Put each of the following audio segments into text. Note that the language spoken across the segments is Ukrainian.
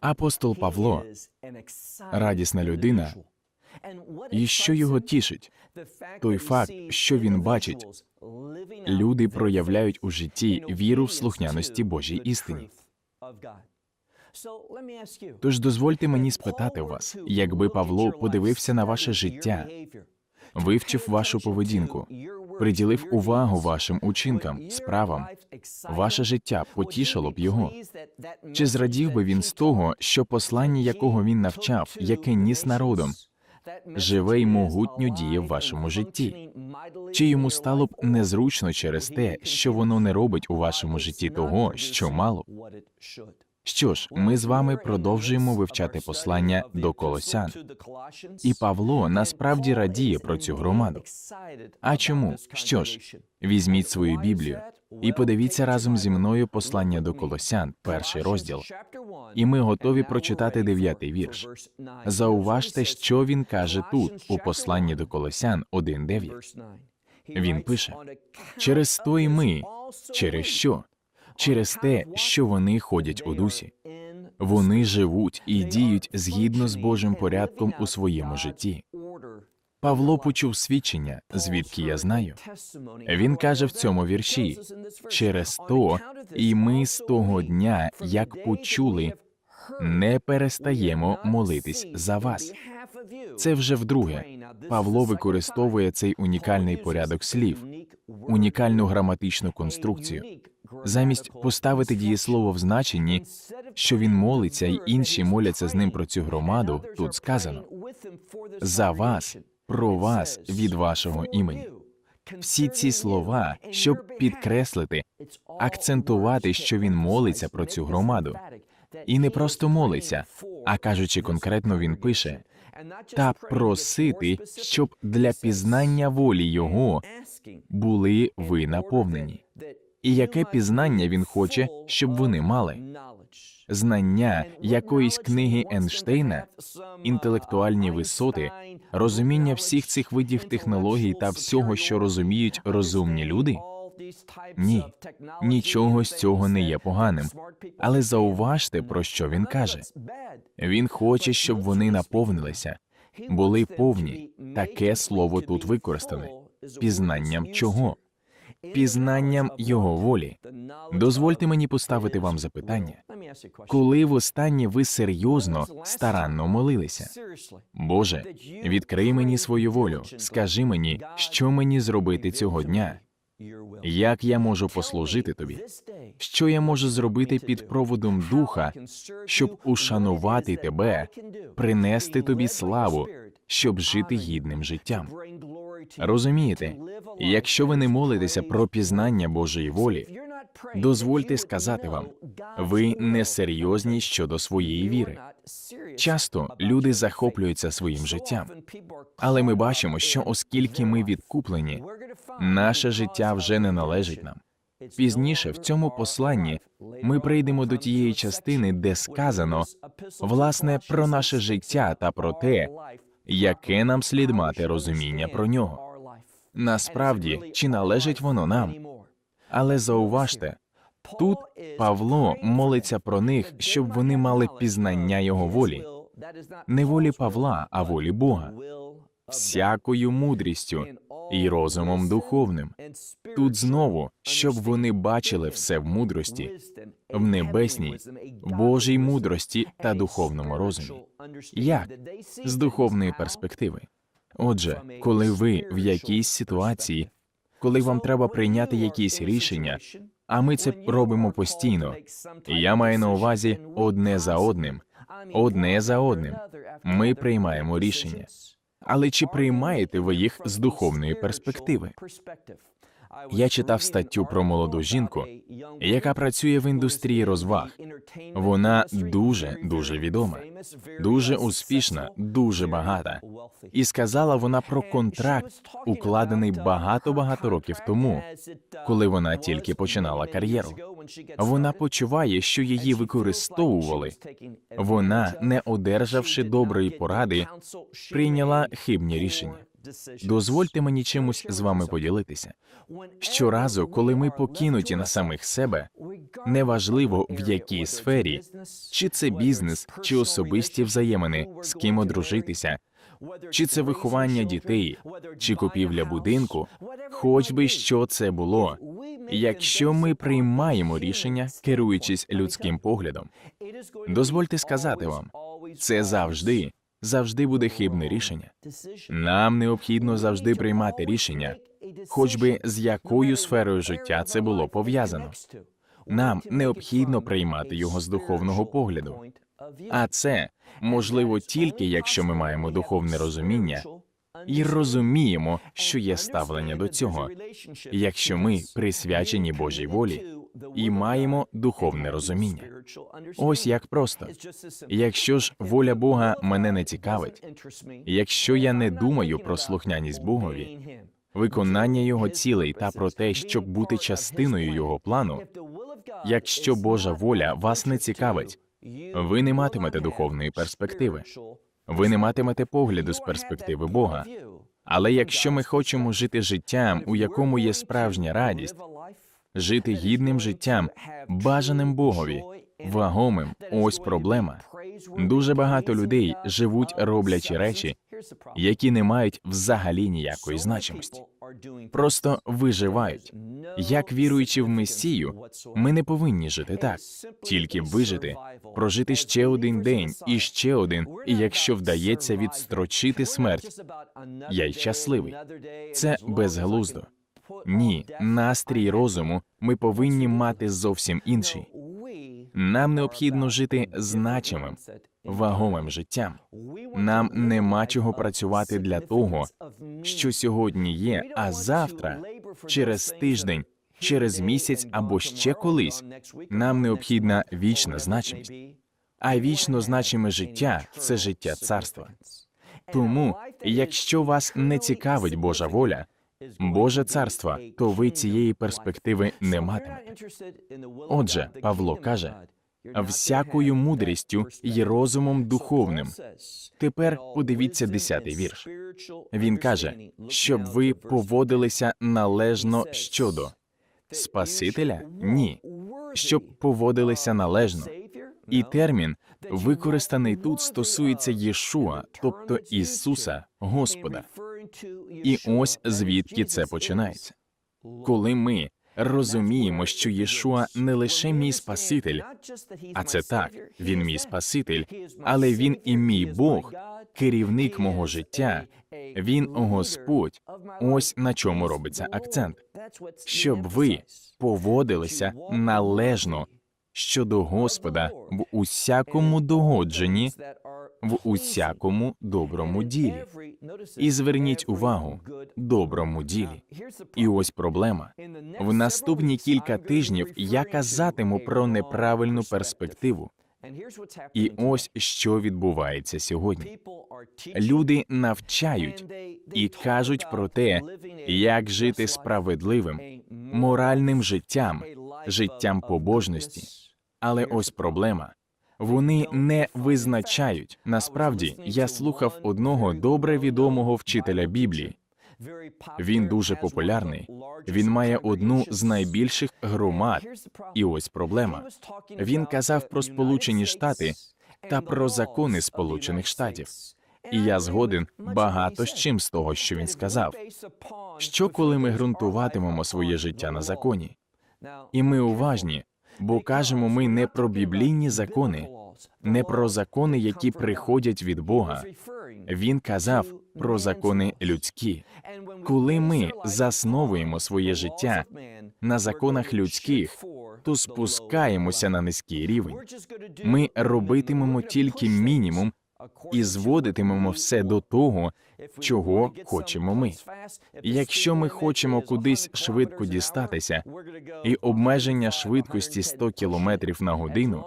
Апостол Павло радісна людина, і що його тішить? той факт, що він бачить, люди проявляють у житті віру в слухняності Божій істині. Тож дозвольте мені спитати вас, якби Павло подивився на ваше життя, вивчив вашу поведінку, приділив увагу вашим учинкам, справам, ваше життя потішило б його. Чи зрадів би він з того, що послання, якого він навчав, яке ніс народом, живе й могутньо діє в вашому житті? Чи йому стало б незручно через те, що воно не робить у вашому житті того, що мало? Що ж, ми з вами продовжуємо вивчати послання до колосян. І Павло насправді радіє про цю громаду. А чому? Що ж, візьміть свою Біблію і подивіться разом зі мною послання до колосян, перший розділ. І ми готові прочитати дев'ятий вірш. Зауважте, що він каже тут, у посланні до колосян 1.9. Він пише: через то і ми, через що? Через те, що вони ходять у дусі. Вони живуть і діють згідно з Божим порядком у своєму житті. Павло почув свідчення, звідки я знаю. Він каже в цьому вірші: через то, і ми з того дня, як почули, не перестаємо молитись за вас. Це вже вдруге. Павло використовує цей унікальний порядок слів, унікальну граматичну конструкцію. Замість поставити дієслово в значенні, що він молиться, і інші моляться з ним про цю громаду. Тут сказано за вас, про вас від вашого імені. Всі ці слова, щоб підкреслити, акцентувати, що він молиться про цю громаду, і не просто молиться, а кажучи конкретно, він пише та просити, щоб для пізнання волі його були ви наповнені. І яке пізнання він хоче, щоб вони мали? Знання якоїсь книги Ейнштейна, інтелектуальні висоти, розуміння всіх цих видів технологій та всього, що розуміють розумні люди? Ні, нічого з цього не є поганим. Але зауважте, про що він каже. Він хоче, щоб вони наповнилися, були повні. Таке слово тут використане. Пізнанням чого? Пізнанням його волі. Дозвольте мені поставити вам запитання. Коли востаннє ви серйозно, старанно молилися? Боже, відкрий мені свою волю, скажи мені, що мені зробити цього дня. Як я можу послужити тобі? Що я можу зробити під проводом духа, щоб ушанувати тебе, принести тобі славу, щоб жити гідним життям? Розумієте, якщо ви не молитеся про пізнання Божої волі, дозвольте сказати вам, ви несерйозні щодо своєї віри. Часто люди захоплюються своїм життям, але ми бачимо, що оскільки ми відкуплені, наше життя вже не належить нам. Пізніше в цьому посланні ми прийдемо до тієї частини, де сказано власне про наше життя та про те, яке нам слід мати розуміння про нього. Насправді, чи належить воно нам? Але зауважте, тут Павло молиться про них, щоб вони мали пізнання його волі, не волі Павла, а волі Бога, всякою мудрістю і розумом духовним. Тут знову, щоб вони бачили все в мудрості, в небесній, Божій мудрості та духовному розумі. Як? З духовної перспективи. Отже, коли ви в якійсь ситуації, коли вам треба прийняти якісь рішення, а ми це робимо постійно, я маю на увазі одне за одним, одне за одним, ми приймаємо рішення. Але чи приймаєте ви їх з духовної перспективи? Я читав статтю про молоду жінку, яка працює в індустрії розваг. Вона дуже дуже відома, дуже успішна, дуже багата. І сказала вона про контракт, укладений багато-багато років тому, коли вона тільки починала кар'єру. Вона почуває, що її використовували. Вона, не одержавши доброї поради, прийняла хибні рішення. Дозвольте мені чимось з вами поділитися. Щоразу, коли ми покинуті на самих себе, неважливо в якій сфері, чи це бізнес, чи особисті взаємини, з ким одружитися, чи це виховання дітей, чи купівля будинку, хоч би що це було. Якщо ми приймаємо рішення, керуючись людським поглядом, дозвольте сказати вам, це завжди, завжди буде хибне рішення. Нам необхідно завжди приймати рішення, хоч би з якою сферою життя це було пов'язано. Нам необхідно приймати його з духовного погляду. А це можливо тільки якщо ми маємо духовне розуміння і розуміємо, що є ставлення до цього, якщо ми присвячені Божій волі і маємо духовне розуміння. Ось як просто. Якщо ж воля Бога мене не цікавить, якщо я не думаю про слухняність Богові, виконання його цілей та про те, щоб бути частиною його плану, якщо Божа воля вас не цікавить, ви не матимете духовної перспективи. Ви не матимете погляду з перспективи Бога. Але якщо ми хочемо жити життям, у якому є справжня радість, жити гідним життям, бажаним Богові, вагомим, ось проблема. Дуже багато людей живуть, роблячи речі, які не мають взагалі ніякої значимості. Просто виживають. Як віруючи в Месію, ми не повинні жити так, тільки вижити, прожити ще один день і ще один, і якщо вдається відстрочити смерть, я й щасливий. Це безглуздо. Ні, настрій розуму ми повинні мати зовсім інший. Нам необхідно жити значимим, вагомим життям. Нам нема чого працювати для того, що сьогодні є, а завтра, через тиждень, через місяць або ще колись, нам необхідна вічна значимість. А вічно значиме життя це життя царства. Тому, якщо вас не цікавить Божа воля, Боже царство, то ви цієї перспективи не матимете. Отже, Павло каже, всякою мудрістю і розумом духовним. Тепер подивіться десятий вірш. Він каже, щоб ви поводилися належно щодо Спасителя? Ні, щоб поводилися належно. І термін, використаний тут, стосується Єшуа, тобто Ісуса, Господа. І ось звідки це починається. Коли ми розуміємо, що Єшуа не лише мій Спаситель, а це так, він мій Спаситель, але він і мій Бог, керівник мого життя, він Господь. Ось на чому робиться акцент, щоб ви поводилися належно щодо Господа в усякому догодженні, в усякому доброму ділі. І зверніть увагу доброму ділі. І ось проблема. В наступні кілька тижнів я казатиму про неправильну перспективу. І ось що відбувається сьогодні. Люди навчають і кажуть про те, як жити справедливим, моральним життям, життям побожності. Але ось проблема. Вони не визначають. Насправді, я слухав одного добре відомого вчителя Біблії. Він дуже популярний. Він має одну з найбільших громад. І ось проблема. Він казав про Сполучені Штати та про закони Сполучених Штатів. І я згоден багато з чим з того, що він сказав. Що коли ми ґрунтуватимемо своє життя на законі? І ми уважні, бо кажемо ми не про біблійні закони, не про закони, які приходять від Бога. Він казав про закони людські. Коли ми засновуємо своє життя на законах людських, то спускаємося на низький рівень. Ми робитимемо тільки мінімум, і зводитимемо все до того, чого хочемо ми. Якщо ми хочемо кудись швидко дістатися, і обмеження швидкості 100 км на годину,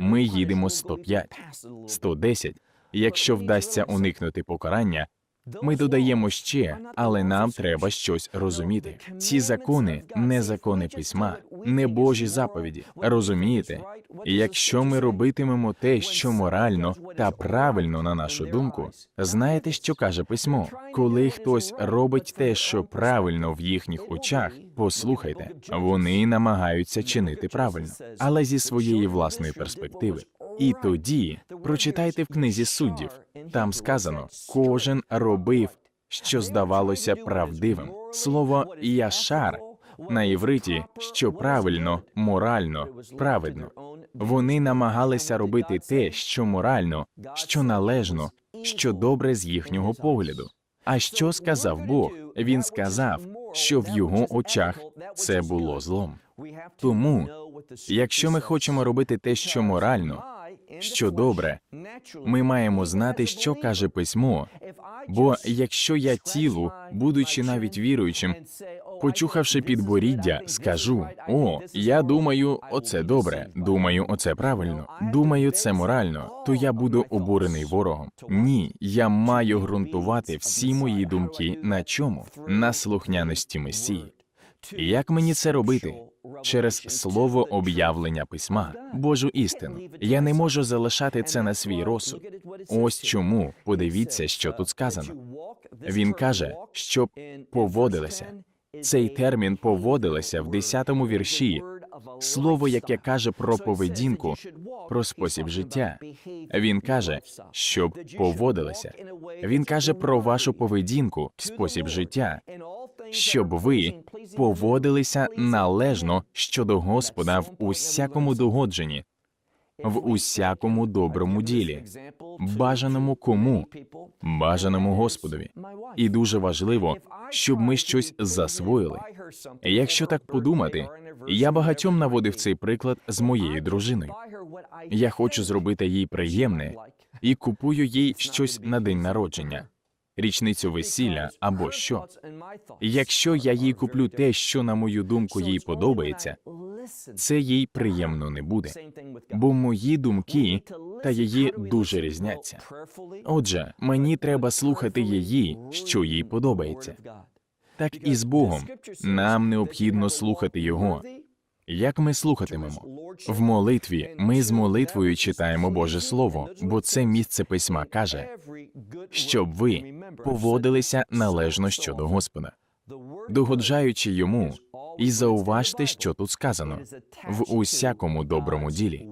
ми їдемо 105, 110. Якщо вдасться уникнути покарання, ми додаємо ще, але нам треба щось розуміти. Ці закони не закони письма, не Божі заповіді. Розумієте? Якщо ми робитимемо те, що морально та правильно на нашу думку, знаєте, що каже письмо? Коли хтось робить те, що правильно в їхніх очах, послухайте, вони намагаються чинити правильно, але зі своєї власної перспективи. І тоді прочитайте в книзі суддів. Там сказано: кожен робив, що здавалося правдивим. Слово яшар на івриті, що правильно, морально, праведно. Вони намагалися робити те, що морально, що належно, що добре з їхнього погляду. А що сказав Бог? Він сказав, що в його очах це було злом. Тому, якщо ми хочемо робити те, що морально, що добре, ми маємо знати, що каже письмо. Бо якщо я тілу, будучи навіть віруючим, почухавши підборіддя, скажу: о, я думаю, оце добре, думаю, оце правильно, думаю, це морально, то я буду обурений ворогом. Ні, я маю ґрунтувати всі мої думки на чому? На слухняності Месії. Як мені це робити? Через слово об'явлення письма, Божу істину. Я не можу залишати це на свій розсуд. Ось чому подивіться, що тут сказано. Він каже, щоб поводилися. Цей термін поводилися в 10-му вірші. Слово, яке каже про поведінку, про спосіб життя. Він каже, щоб поводилися. Він каже про вашу поведінку, спосіб життя, щоб ви поводилися належно щодо Господа в усякому догодженні, в усякому доброму ділі, бажаному кому, бажаному Господові. І дуже важливо, щоб ми щось засвоїли. Якщо так подумати, я багатьом наводив цей приклад з моєю дружиною. Я хочу зробити їй приємне і купую їй щось на день народження, річницю весілля або що. Якщо я їй куплю те, що на мою думку їй подобається, це їй приємно не буде, бо мої думки та її дуже різняться. Отже, мені треба слухати її, що їй подобається. Так і з Богом нам необхідно слухати Його. Як ми слухатимемо? В молитві ми з молитвою читаємо Боже Слово, бо це місце письма каже, щоб ви поводилися належно щодо Господа, догоджаючи йому, і зауважте, що тут сказано в усякому доброму ділі.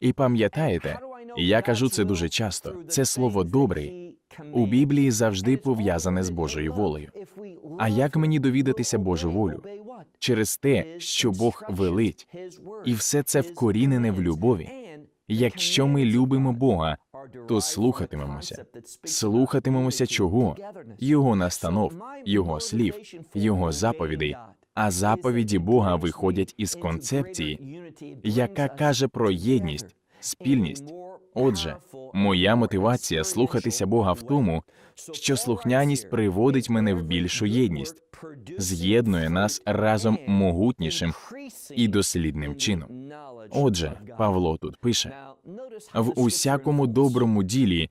І пам'ятаєте, я кажу це дуже часто. Це слово добрий у Біблії завжди пов'язане з Божою волею. А як мені довідатися Божу волю? Через те, що Бог велить, і все це вкорінене в любові. Якщо ми любимо Бога, то слухатимемося. Слухатимемося чого? Його настанов, Його слів, Його заповідей. А заповіді Бога виходять із концепції, яка каже про єдність, спільність. Отже, моя мотивація слухатися Бога в тому, що слухняність приводить мене в більшу єдність, з'єднує нас разом могутнішим і дослідним чином. Отже, Павло тут пише в усякому доброму ділі,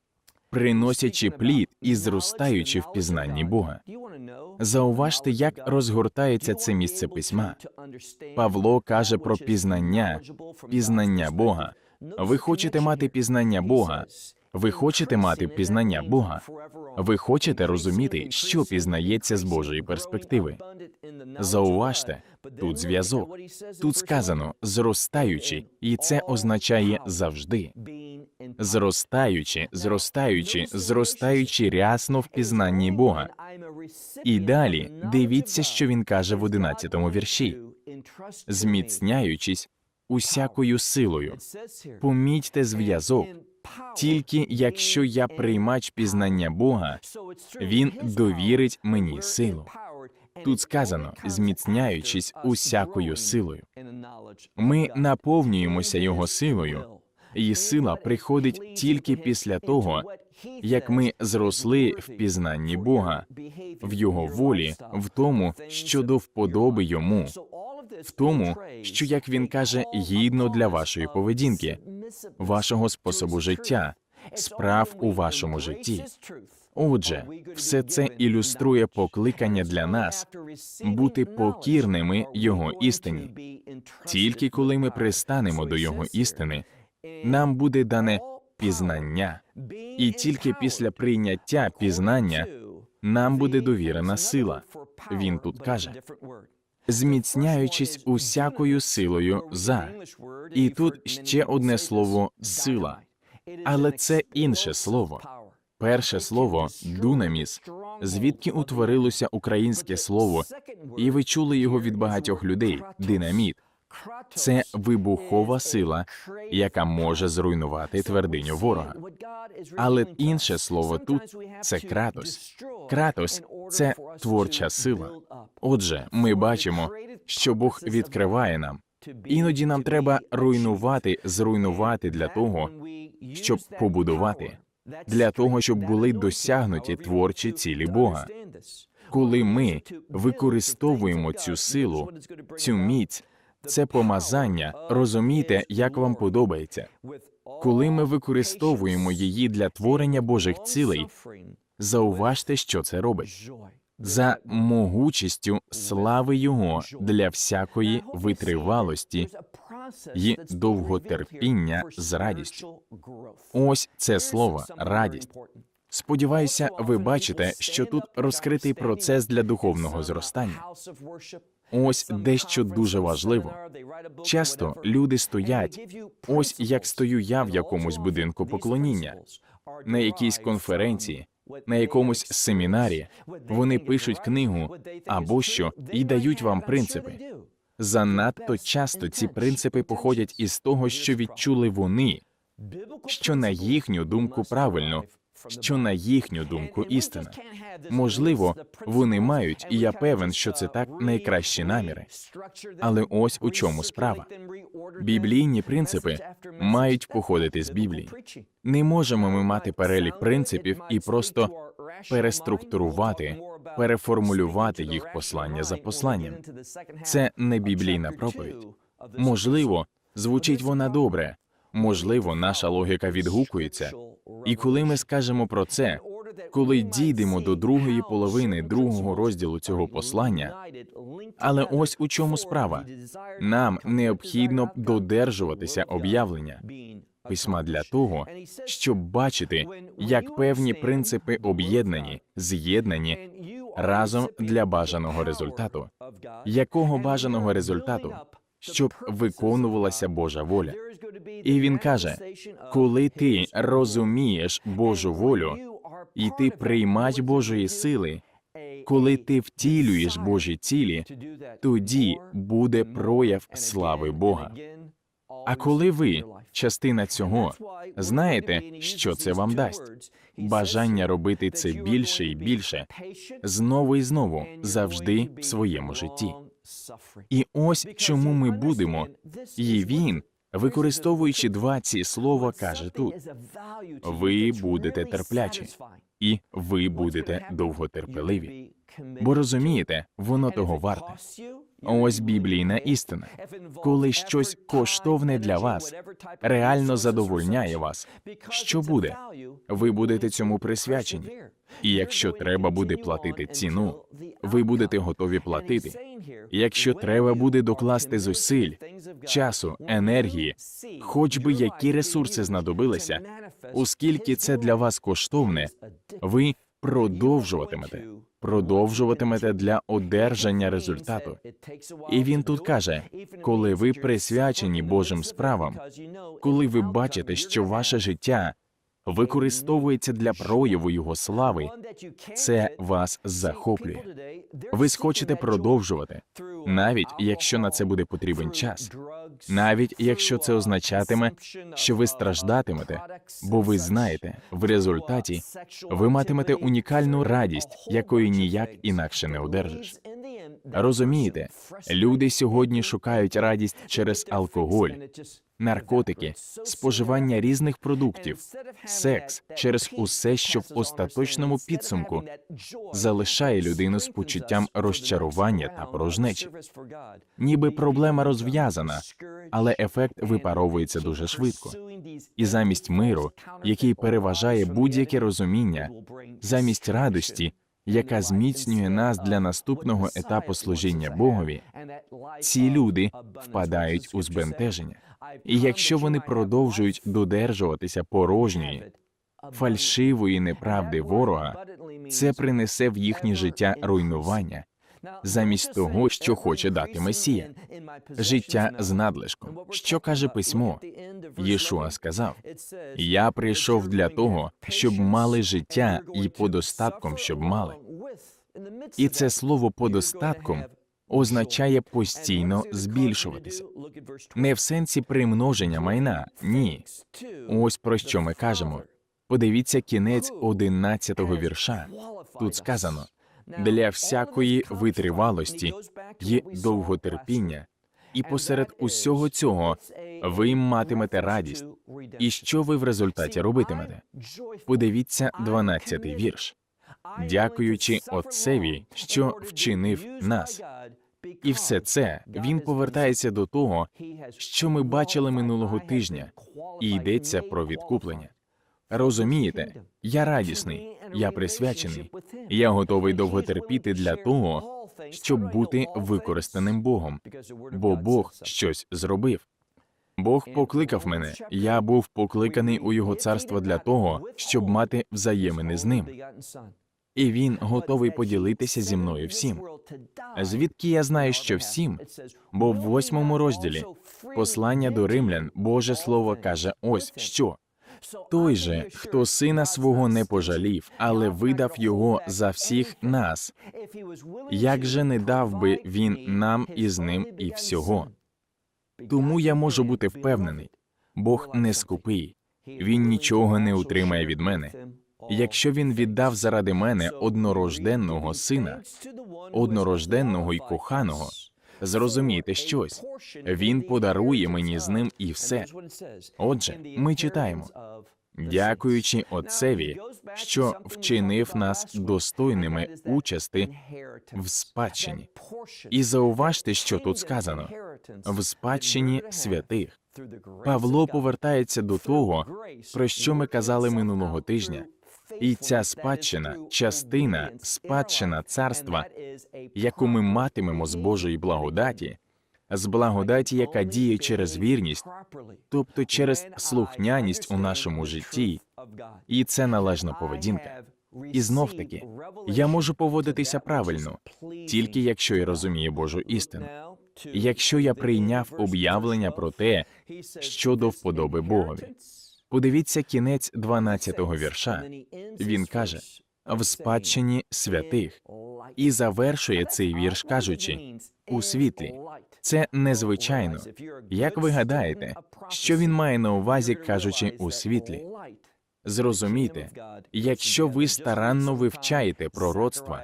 приносячи плід і зростаючи в пізнанні Бога. Зауважте, як розгортається це місце письма. Павло каже про пізнання, пізнання Бога. Ви хочете мати пізнання Бога. Ви хочете мати пізнання Бога. Ви хочете розуміти, що пізнається з Божої перспективи. Зауважте, тут зв'язок. Тут сказано зростаючи, і це означає завжди. Зростаючи, зростаючи, зростаючи рясно в пізнанні Бога. І далі дивіться, що він каже в одинадцятому вірші, зміцняючись усякою силою. Помітьте зв'язок. Тільки якщо я приймач пізнання Бога, він довірить мені силу. Тут сказано, зміцняючись усякою силою. Ми наповнюємося його силою, і сила приходить тільки після того, як ми зросли в пізнанні Бога, в Його волі, в тому, що до вподоби йому, в тому, що, як він каже, гідно для вашої поведінки, вашого способу життя, справ у вашому житті. Отже, все це ілюструє покликання для нас бути покірними Його істині. Тільки коли ми пристанемо до Його істини, нам буде дане пізнання, і тільки після прийняття пізнання нам буде довірена сила. Він тут каже, зміцняючись усякою силою за. І тут ще одне слово сила, але це інше слово. Перше слово дунаміс, звідки утворилося українське слово, і ви чули його від багатьох людей. Динаміт це вибухова сила, яка може зруйнувати твердиню ворога. Але інше слово тут це кратос. Кратос це творча сила. Отже, ми бачимо, що Бог відкриває нам. Іноді нам треба руйнувати, зруйнувати для того, щоб побудувати, для того, щоб були досягнуті творчі цілі Бога. Коли ми використовуємо цю силу, цю міць, це помазання, розумійте, як вам подобається. Коли ми використовуємо її для творення Божих цілей, зауважте, що це робить за могучістю слави Його для всякої витривалості і довготерпіння з радістю. Ось це слово радість. Сподіваюся, ви бачите, що тут розкритий процес для духовного зростання. Ось дещо дуже важливо. Часто люди стоять, ось як стою я в якомусь будинку поклоніння, на якійсь конференції, на якомусь семінарі. Вони пишуть книгу або що і дають вам принципи. Занадто часто ці принципи походять із того, що відчули вони, що на їхню думку правильно, що на їхню думку істина. Можливо, вони мають, і я певен, що це так найкращі наміри. Але ось у чому справа. Біблійні принципи мають походити з Біблії. Не можемо ми мати перелік принципів і просто переструктурувати, переформулювати їх послання за посланням. Це не біблійна проповідь. Можливо, звучить вона добре, можливо, наша логіка відгукується. І коли ми скажемо про це, коли дійдемо до другої половини другого розділу цього послання, але ось у чому справа нам необхідно додержуватися об'явлення письма для того, щоб бачити, як певні принципи об'єднані, з'єднані разом для бажаного результату. Якого бажаного результату? Щоб виконувалася Божа воля. І він каже: коли ти розумієш Божу волю, і ти приймач Божої сили, коли ти втілюєш Божі цілі, тоді буде прояв слави Бога. А коли ви частина цього, знаєте, що це вам дасть? Бажання робити це більше і більше, знову і знову, завжди в своєму житті. І ось чому ми будемо, і він, використовуючи два ці слова, каже тут: ви будете терплячі, і ви будете довготерпеливі. Бо розумієте, воно того варте. Ось біблійна істина. Коли щось коштовне для вас реально задовольняє вас, що буде? Ви будете цьому присвячені. І якщо треба буде платити ціну, ви будете готові платити. Якщо треба буде докласти зусиль, часу, енергії, хоч би які ресурси знадобилися, оскільки це для вас коштовне, ви продовжуватимете, продовжуватимете для одержання результату. І він тут каже: коли ви присвячені Божим справам, коли ви бачите, що ваше життя використовується для прояву його слави, це вас захоплює. Ви схочете продовжувати, навіть якщо на це буде потрібен час, навіть якщо це означатиме, що ви страждатимете, бо ви знаєте, в результаті ви матимете унікальну радість, якої ніяк інакше не одержиш. Розумієте, люди сьогодні шукають радість через алкоголь, наркотики, споживання різних продуктів, секс через усе, що в остаточному підсумку залишає людину з почуттям розчарування та порожнечі. Ніби проблема розв'язана, але ефект випаровується дуже швидко. І замість миру, який переважає будь-яке розуміння, замість радості, яка зміцнює нас для наступного етапу служіння Богові, ці люди впадають у збентеження. І якщо вони продовжують додержуватися порожньої, фальшивої неправди ворога, це принесе в їхнє життя руйнування замість того, що хоче дати Месія. Життя з надлишком. Що каже письмо? Єшуа сказав: Я прийшов для того, щоб мали життя і подостатком, щоб мали. І це слово подостатком означає постійно збільшуватися. Не в сенсі примноження майна, ні. Ось про що ми кажемо. Подивіться кінець одинадцятого вірша. Тут сказано для всякої витривалості є довготерпіння, і посеред усього цього ви матимете радість. І що ви в результаті робитимете? Подивіться 12-й вірш. Дякуючи Отцеві, що вчинив нас. І все це він повертається до того, що ми бачили минулого тижня, і йдеться про відкуплення. Розумієте, я радісний, я присвячений, я готовий довго терпіти для того, щоб бути використаним Богом, бо Бог щось зробив. Бог покликав мене. Я був покликаний у його царство для того, щоб мати взаємини з ним. І він готовий поділитися зі мною всім. Звідки я знаю, що всім? Бо в восьмому розділі послання до римлян Боже Слово каже: ось що. Той же, хто сина свого не пожалів, але видав його за всіх нас, як же не дав би він нам із ним і всього? Тому я можу бути впевнений, Бог не скупий, він нічого не утримає від мене. Якщо він віддав заради мене однорожденного сина, однорожденного й коханого, зрозумійте щось. Він подарує мені з ним і все. Отже, ми читаємо, дякуючи Отцеві, що вчинив нас достойними участи в спадщині. І зауважте, що тут сказано в спадщині святих. Павло повертається до того, про що ми казали минулого тижня. І ця спадщина, частина, спадщина царства, яку ми матимемо з Божої благодаті, з благодаті, яка діє через вірність, тобто через слухняність у нашому житті, і це належна поведінка. І знов таки, я можу поводитися правильно, тільки якщо я розумію Божу істину. Якщо я прийняв об'явлення про те, що до вподоби Богові. Подивіться кінець 12-го вірша. Він каже в спадщині святих і завершує цей вірш, кажучи у світлі. Це незвичайно. Як ви гадаєте, що він має на увазі, кажучи у світлі? Зрозумійте, якщо ви старанно вивчаєте пророцтва,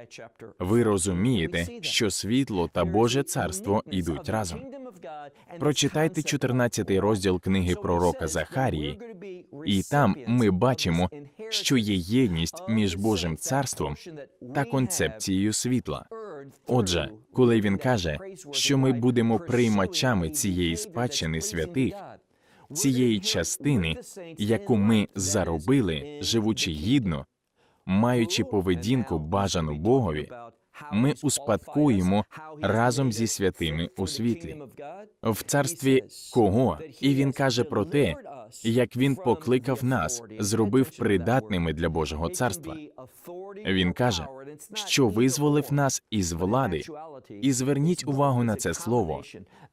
ви розумієте, що світло та Боже царство йдуть разом. Прочитайте 14-й розділ книги пророка Захарії, і там ми бачимо, що є єдність між Божим царством та концепцією світла. Отже, коли він каже, що ми будемо приймачами цієї спадщини святих, цієї частини, яку ми заробили, живучи гідно, маючи поведінку бажану Богові, ми успадкуємо разом зі святими у світлі. В царстві кого? І він каже про те, як він покликав нас, зробив придатними для Божого царства. Він каже, що визволив нас із влади. І зверніть увагу на це слово.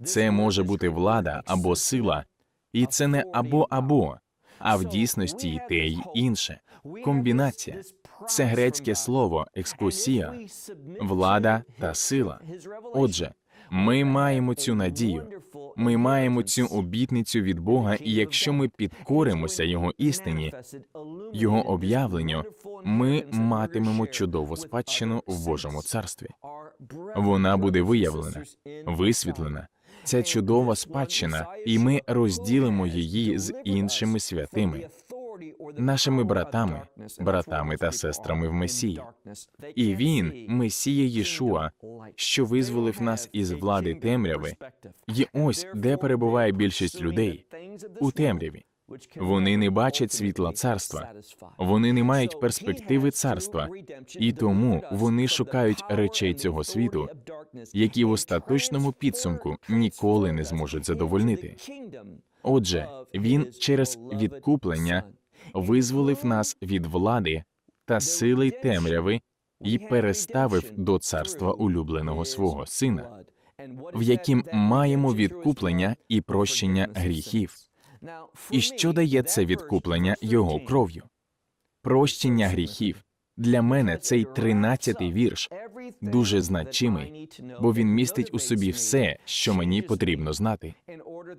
Це може бути влада або сила, і це не або або, а в дійсності й те й інше. Комбінація це грецьке слово екскусія, влада та сила. Отже, ми маємо цю надію, ми маємо цю обітницю від Бога, і якщо ми підкоримося Його істині, Його об'явленню, ми матимемо чудову спадщину в Божому царстві. Вона буде виявлена, висвітлена, Це чудова спадщина, і ми розділимо її з іншими святими, нашими братами, братами та сестрами в Месії. І він, Месія Єшуа, що визволив нас із влади темряви. І ось де перебуває більшість людей у темряві. Вони не бачать світла царства, вони не мають перспективи царства, і тому вони шукають речей цього світу, які в остаточному підсумку ніколи не зможуть задовольнити. Отже, він через відкуплення визволив нас від влади та сили темряви і переставив до царства улюбленого свого сина, в яким маємо відкуплення і прощення гріхів. І що дає це відкуплення його кров'ю? Прощення гріхів. Для мене цей тринадцятий вірш дуже значимий, бо він містить у собі все, що мені потрібно знати.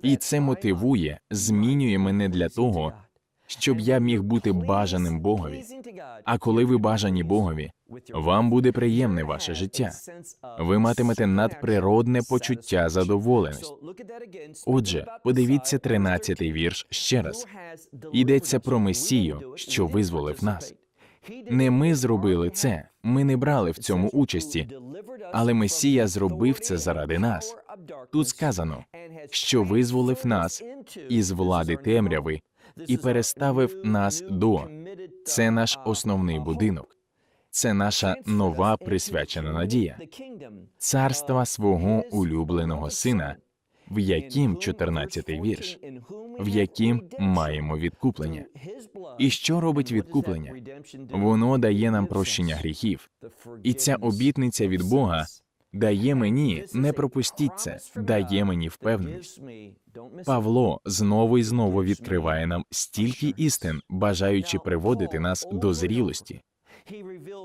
І це мотивує, змінює мене для того, щоб я міг бути бажаним Богові. А коли ви бажані Богові, вам буде приємне ваше життя. Ви матимете надприродне почуття задоволеності. Отже, подивіться 13-й вірш ще раз. Йдеться про Месію, що визволив нас. Не ми зробили це, ми не брали в цьому участі, але Месія зробив це заради нас. Тут сказано, що визволив нас із влади темряви і переставив нас до. Це наш основний будинок. Це наша нова присвячена надія, царства свого улюбленого сина, в яким 14-й вірш, в яким маємо відкуплення. І що робить відкуплення? Воно дає нам прощення гріхів. І ця обітниця від Бога дає мені, не пропустіть це, дає мені впевненість. Павло знову і знову відкриває нам стільки істин, бажаючи приводити нас до зрілості,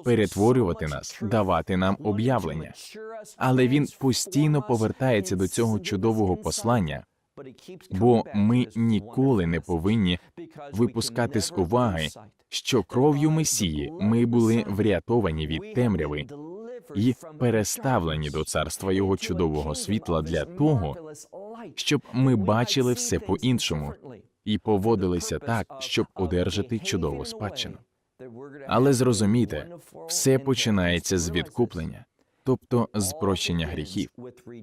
перетворювати нас, давати нам об'явлення. Але він постійно повертається до цього чудового послання, бо ми ніколи не повинні випускати з уваги, що кров'ю Месії ми були врятовані від темряви і переставлені до царства його чудового світла для того, щоб ми бачили все по-іншому і поводилися так, щоб одержати чудову спадщину. Але зрозумійте, все починається з відкуплення, тобто з прощення гріхів.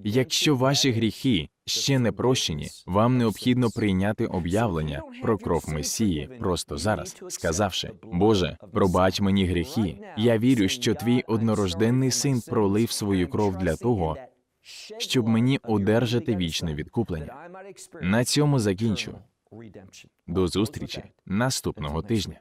Якщо ваші гріхи ще не прощені, вам необхідно прийняти об'явлення про кров Месії просто зараз, сказавши: Боже, пробач мені гріхи. Я вірю, що твій однорожденний син пролив свою кров для того, щоб мені одержати вічне відкуплення. На цьому закінчу. До зустрічі наступного тижня.